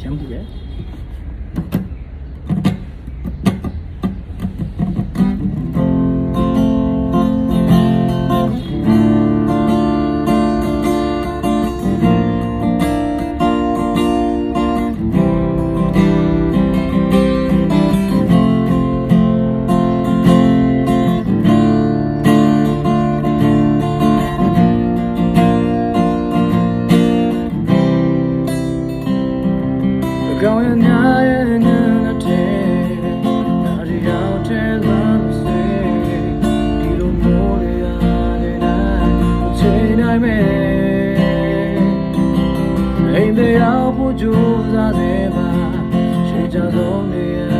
ရမ်းပူ ကောင်းရညာရဲ့နာနဲ့တဲ့နာရီရောက်တဲ့လမ်းစေဒီလိုမိုးလေးရတယ်နိုင်ချိန်နိုင်မယ်အိမ်တွေရောက်ဖို့ကြိုးစားတယ်ပါချိန်ကြဆုံးနေရ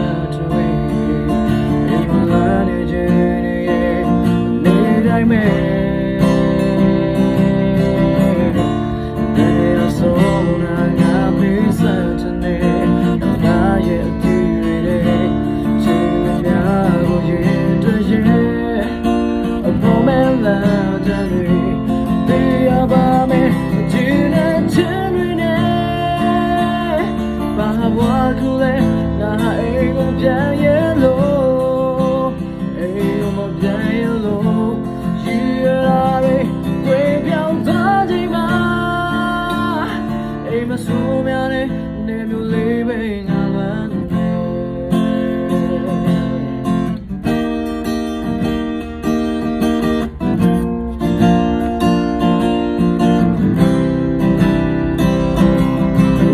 နဲ့နေမျိုးလေးပဲငါလမ်းနေ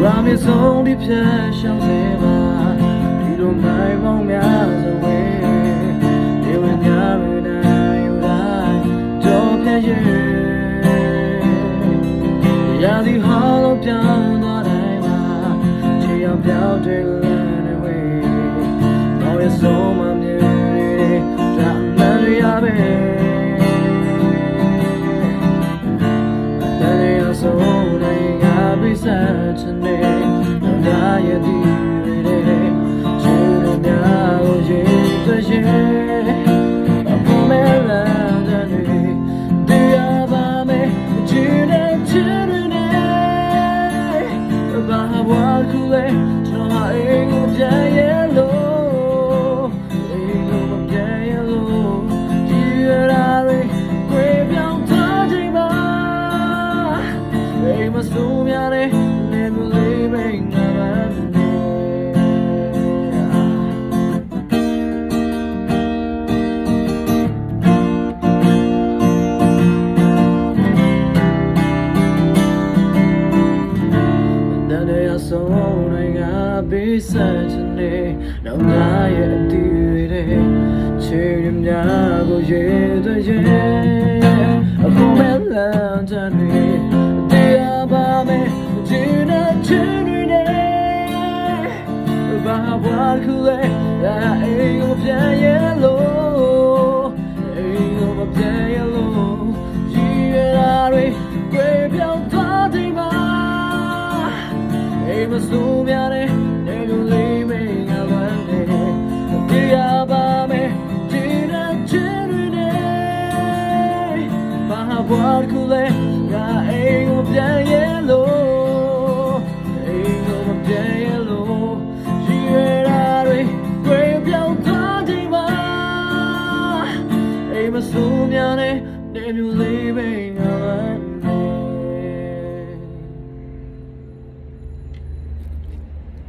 ရာမီဆုံးဒီဖြတ်ရှောင်းစေပါဒီလိုနိုင်ပေါင်းများစွာ ချေအောင်ပြောင်းတယ်လမ်းတွေဝေးတော့ရဆုံးမမြင်ရတာမရရ late ဆုံးတွေကပေးဆက်ချင်နေတော့ငါရဲ့အတီးတွေချေရများကိုရေတဲ့ရဲ့အခုမဲ့လမ်းတန်တွေတရားပါမယ်ဒီနဲ့ချင်တွေနဲ့ဘာဘာခုလဲအိမ်ကိုပြန်ရဲ့လို့အိမ်ကိုပြန် ဘာဘွားကူလဲငါအိမ်ကိုပြန်ရဲ့လို့အိမ်ကိုမပြန်ရဲ့လို့ရည်ရတာတွေကြွေပြောင်းသွားချိန်မှာအိမ်မစိုးများတဲ့နေလူလေး